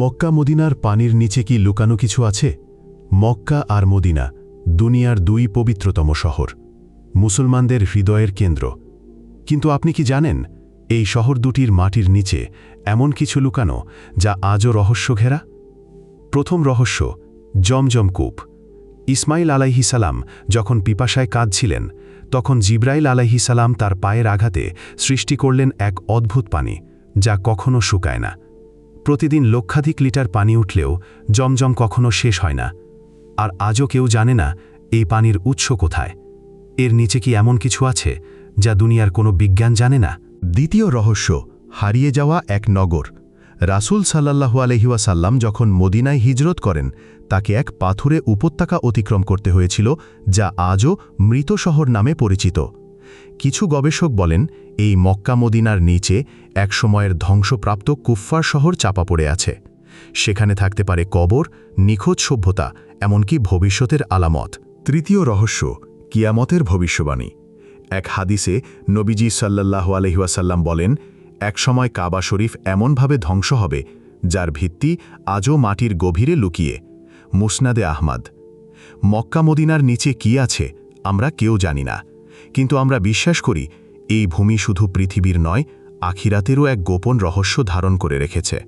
মক্কা মদিনার পানির নিচে কি লুকানো কিছু আছে? মক্কা আর মদিনা, দুনিয়ার দুই পবিত্রতম শহর। মুসলমানদের হৃদয়ের কেন্দ্র। কিন্তু আপনি কি জানেন, এই শহর দুটির মাটির নিচে এমন কিছু লুকানো যা আজও রহস্য ঘেরা? প্রথম রহস্য, জমজম কূপ। ইসমাইল আলাইহি সালাম যখন পিপাসায় কাঁদছিলেন, তখন জিব্রাইল আলাইহি সালাম তার পায়ের আঘাতে সৃষ্টি করলেন এক অদ্ভুত পানি, যা কখনো শুকায় না। প্রতিদিন লক্ষাধিক লিটার পানি উঠলেও জমজম কখনো শেষ হয় না। আর আজও কেউ জানে না, এই পানির উৎস কোথায়। এর নিচে কি এমন কিছু আছে, যা দুনিয়ার কোনো বিজ্ঞান জানে না? দ্বিতীয় রহস্য, হারিয়ে যাওয়া এক নগর। রাসূল সাল্লাল্লাহু আলহিউসাল্লাম যখন মদিনায় হিজরত করেন, তাকে এক পাথুরে উপত্যকা অতিক্রম করতে হয়েছিল, যা আজও মৃত শহর নামে পরিচিত। কিছু গবেষক বলেন, এই মক্কা মদিনার নিচে এক সময়ের ধ্বংসপ্রাপ্ত কুফফার শহর চাপা পড়ে আছে। সেখানে থাকতে পারে কবর, নিখোঁজ সভ্যতা, এমনকি ভবিষ্যতের আলামত। তৃতীয় রহস্য, কিয়ামতের ভবিষ্যবাণী। এক হাদিসে নবীজি সাল্লাহ আলহিউসাল্লাম বলেন, একসময় কাবা শরীফ এমনভাবে ধ্বংস হবে, যার ভিত্তি আজও মাটির গভীরে লুকিয়ে। মুসনাদে আহমাদ, মক্কা মদিনার নিচে কি আছে, আমরা কেউ জানি না। কিন্তু আমরা বিশ্বাস করি, এই ভূমি শুধু পৃথিবীর নয়, আখিরাতেরও এক গোপন রহস্য ধারণ করে রেখেছে।